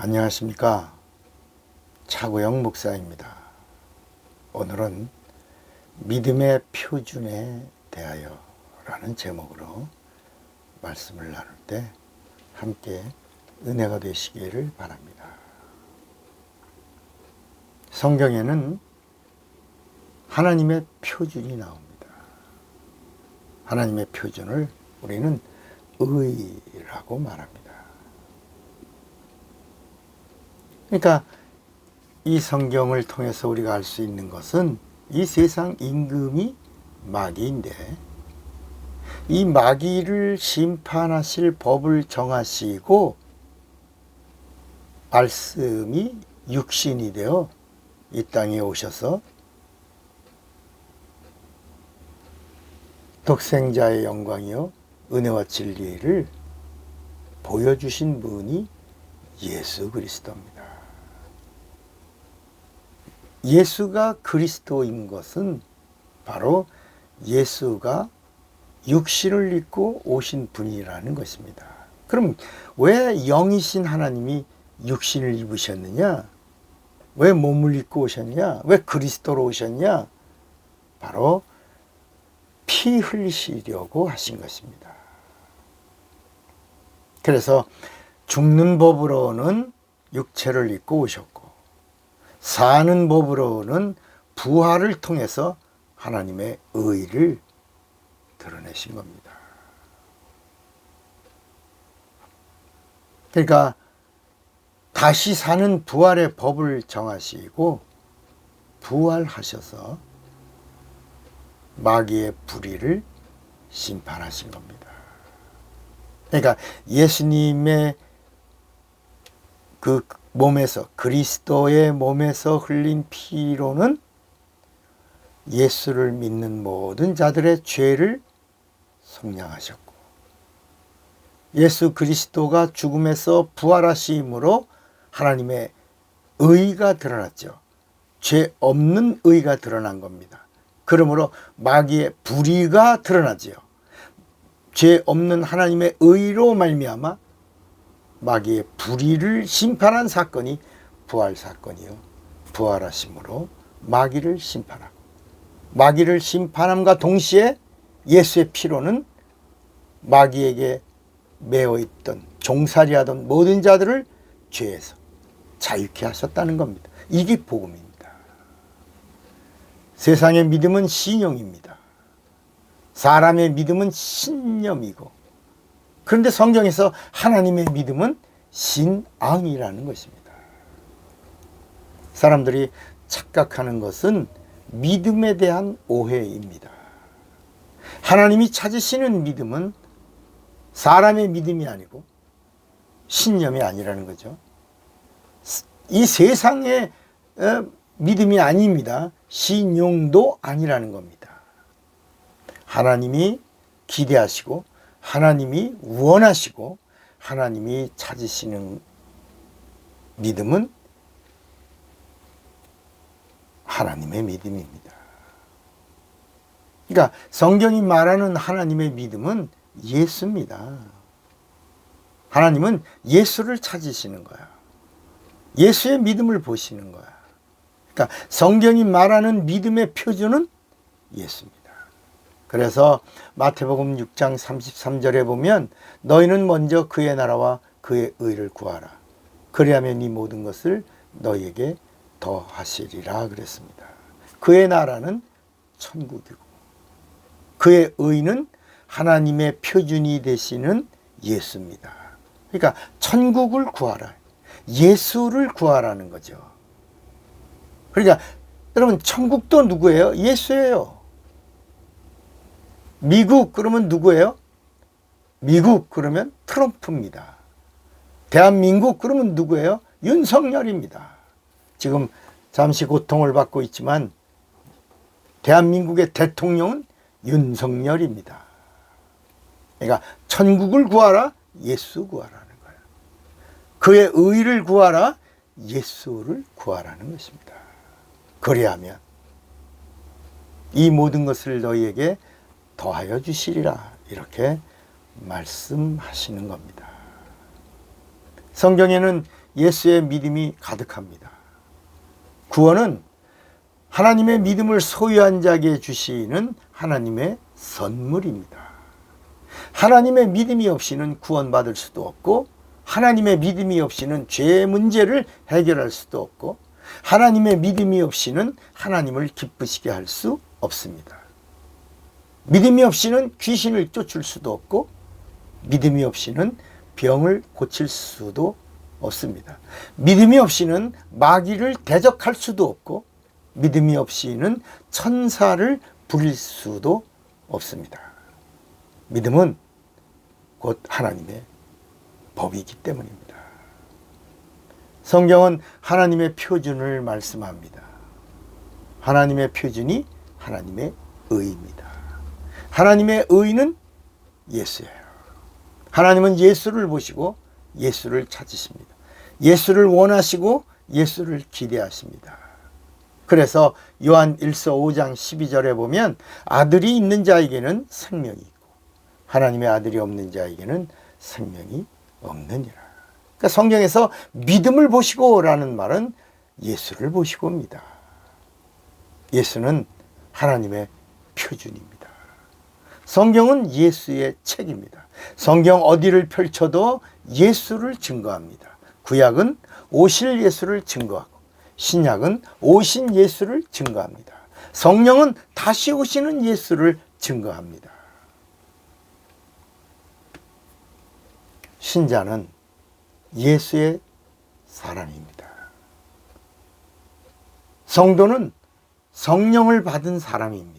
안녕하십니까. 차구영 목사입니다. 오늘은 믿음의 표준에 대하여 라는 제목으로 말씀을 나눌 때 함께 은혜가 되시기를 바랍니다. 성경에는 하나님의 표준이 나옵니다. 하나님의 표준을 우리는 의라고 말합니다. 그러니까 이 성경을 통해서 우리가 알 수 있는 것은 이 세상 임금이 마귀인데 이 마귀를 심판하실 법을 정하시고 말씀이 육신이 되어 이 땅에 오셔서 독생자의 영광이요 은혜와 진리를 보여주신 분이 예수 그리스도입니다. 예수가 그리스도인 것은 바로 예수가 육신을 입고 오신 분이라는 것입니다. 그럼 왜 영이신 하나님이 육신을 입으셨느냐? 왜 몸을 입고 오셨냐? 왜 그리스도로 오셨냐? 바로 피 흘리시려고 하신 것입니다. 그래서 죽는 법으로는 육체를 입고 오셨고 사는 법으로는 부활을 통해서 하나님의 의를 드러내신 겁니다. 그러니까 다시 사는 부활의 법을 정하시고 부활하셔서 마귀의 불의를 심판하신 겁니다. 그러니까 예수님의 그 몸에서 그리스도의 몸에서 흘린 피로는 예수를 믿는 모든 자들의 죄를 속량하셨고 예수 그리스도가 죽음에서 부활하심으로 하나님의 의가 드러났죠. 죄 없는 의가 드러난 겁니다. 그러므로 마귀의 불의가 드러나지요. 죄 없는 하나님의 의로 말미암아 마귀의 불의를 심판한 사건이 부활 사건이요. 부활하심으로 마귀를 심판하고 마귀를 심판함과 동시에 예수의 피로는 마귀에게 매어 있던 종살이하던 모든 자들을 죄에서 자유케 하셨다는 겁니다. 이게 복음입니다. 세상의 믿음은 신용입니다. 사람의 믿음은 신념이고 그런데 성경에서 하나님의 믿음은 신앙이라는 것입니다. 사람들이 착각하는 것은 믿음에 대한 오해입니다. 하나님이 찾으시는 믿음은 사람의 믿음이 아니고 신념이 아니라는 거죠. 이 세상의 어, 믿음이 아닙니다. 신용도 아니라는 겁니다. 하나님이 기대하시고 하나님이 원하시고 하나님이 찾으시는 믿음은 하나님의 믿음입니다. 그러니까 성경이 말하는 하나님의 믿음은 예수입니다. 하나님은 예수를 찾으시는 거야. 예수의 믿음을 보시는 거야. 그러니까 성경이 말하는 믿음의 표준은 예수입니다. 그래서 마태복음 6장 33절에 보면 너희는 먼저 그의 나라와 그의 의를 구하라. 그리하면 이 모든 것을 너희에게 더하시리라 그랬습니다. 그의 나라는 천국이고 그의 의는 하나님의 표준이 되시는 예수입니다. 그러니까 천국을 구하라. 예수를 구하라는 거죠. 그러니까 여러분 천국도 누구예요? 예수예요. 미국 그러면 누구예요? 미국 그러면 트럼프입니다. 대한민국 그러면 누구예요? 윤석열입니다. 지금 잠시 고통을 받고 있지만 대한민국의 대통령은 윤석열입니다. 그러니까 천국을 구하라 예수 구하라는 거예요. 그의 의를 구하라 예수를 구하라는 것입니다. 그리하면 이 모든 것을 너희에게 더하여 주시리라 이렇게 말씀하시는 겁니다. 성경에는 예수의 믿음이 가득합니다. 구원은 하나님의 믿음을 소유한 자에게 주시는 하나님의 선물입니다. 하나님의 믿음이 없이는 구원받을 수도 없고 하나님의 믿음이 없이는 죄의 문제를 해결할 수도 없고 하나님의 믿음이 없이는 하나님을 기쁘시게 할 수 없습니다. 믿음이 없이는 귀신을 쫓을 수도 없고 믿음이 없이는 병을 고칠 수도 없습니다. 믿음이 없이는 마귀를 대적할 수도 없고 믿음이 없이는 천사를 부릴 수도 없습니다. 믿음은 곧 하나님의 법이기 때문입니다. 성경은 하나님의 표준을 말씀합니다. 하나님의 표준이 하나님의 의입니다. 하나님의 의는 예수예요. 하나님은 예수를 보시고 예수를 찾으십니다. 예수를 원하시고 예수를 기대하십니다. 그래서 요한 1서 5장 12절에 보면 아들이 있는 자에게는 생명이 있고 하나님의 아들이 없는 자에게는 생명이 없느니라. 그러니까 성경에서 믿음을 보시고라는 말은 예수를 보시고입니다. 예수는 하나님의 표준입니다. 성경은 예수의 책입니다. 성경 어디를 펼쳐도 예수를 증거합니다. 구약은 오실 예수를 증거하고 신약은 오신 예수를 증거합니다. 성령은 다시 오시는 예수를 증거합니다. 신자는 예수의 사람입니다. 성도는 성령을 받은 사람입니다.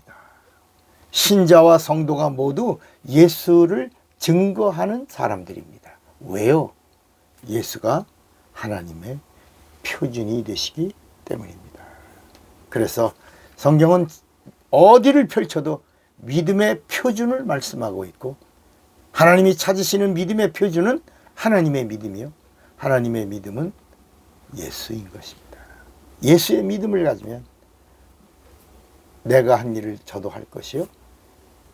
신자와 성도가 모두 예수를 증거하는 사람들입니다. 왜요? 예수가 하나님의 표준이 되시기 때문입니다. 그래서 성경은 어디를 펼쳐도 믿음의 표준을 말씀하고 있고 하나님이 찾으시는 믿음의 표준은 하나님의 믿음이요. 하나님의 믿음은 예수인 것입니다. 예수의 믿음을 가지면 내가 한 일을 저도 할 것이요.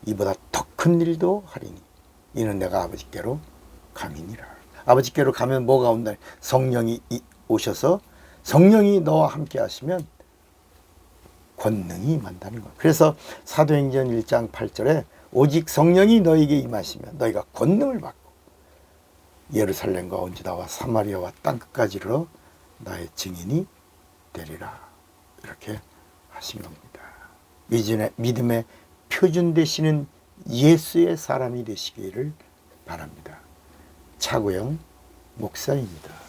이보다 더 큰 일도 하리니 이는 내가 아버지께로 감이니라. 아버지께로 가면 뭐가 온다? 성령이 오셔서 성령이 너와 함께 하시면 권능이 임한다는 거예요. 그래서 사도행전 1장 8절에 오직 성령이 너에게 임하시면 너희가 권능을 받고 예루살렘과 온지다와 사마리아와 땅끝까지로 나의 증인이 되리라. 이렇게 하신 겁니다. 믿음의, 표준 되시는 예수의 사람이 되시기를 바랍니다. 차구영 목사입니다.